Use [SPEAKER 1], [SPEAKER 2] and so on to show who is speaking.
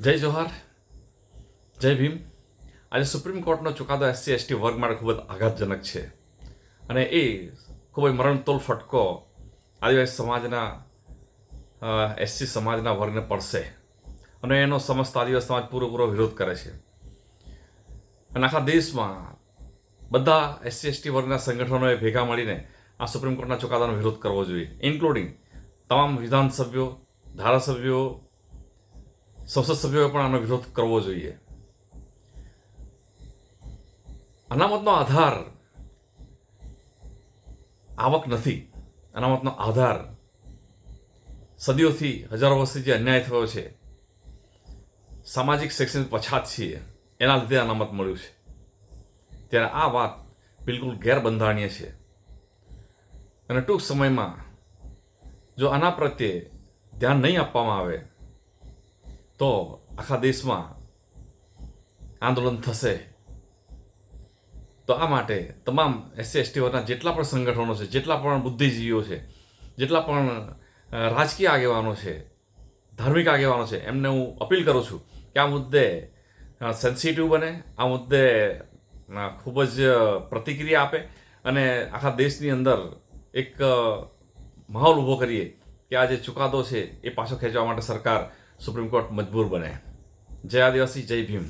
[SPEAKER 1] જય જોહાર. જય ભીમ. આજે સુપ્રીમ કોર્ટનો ચુકાદો એસસી એસટી વર્ગ માટે ખૂબ જ આઘાતજનક છે. અને એ ખૂબ જ મરણતોલ ફટકો આદિવાસી સમાજના એસસી સમાજના વર્ગને પડશે. અને એનો સમસ્ત આદિવાસી સમાજ પૂરેપૂરો વિરોધ કરે છે. અને આખા દેશમાં બધા એસસી એસટી વર્ગના સંગઠનોએ ભેગા મળીને આ સુપ્રીમ કોર્ટના ચુકાદાનો વિરોધ કરવો જોઈએ ઇન્ક્લુડિંગ તમામ વિધાનસભ્યો, ધારાસભ્યો સંસદ સભ્યોએ પણ આનો વિરોધ કરવો જોઈએ. અનામતનો આધાર આવક નથી. અનામતનો આધાર સદીઓથી હજારો વર્ષથી જે અન્યાય થયો છે, સામાજિક શૈક્ષણિક પછાત છીએ એના લીધે અનામત મળ્યું છે. ત્યારે આ વાત બિલકુલ ગેરબંધારણીય છે. અને ટૂંક સમયમાં જો આના પ્રત્યે ધ્યાન નહીં આપવામાં આવે તો આખા દેશમાં આંદોલન થશે તો આ માટે તમામ એસસી વર્ગના જેટલા પણ સંગઠનો છે જેટલા પણ બુદ્ધિજીવીઓ છે જેટલા પણ રાજકીય આગેવાનો છે ધાર્મિક આગેવાનો છે એમને હું અપીલ કરું છું કે આ મુદ્દે સેન્સિટિવ બને આ મુદ્દે ખૂબ જ પ્રતિક્રિયા આપે અને આખા દેશની અંદર એક માહોલ ઊભો કરીએ. કે આ જે ચુકાદો છે, એ પાછો ખેંચવા માટે સરકાર સુપ્રીમ કોર્ટ મજબૂર બને. જય આદિવાસી જય ભીમ.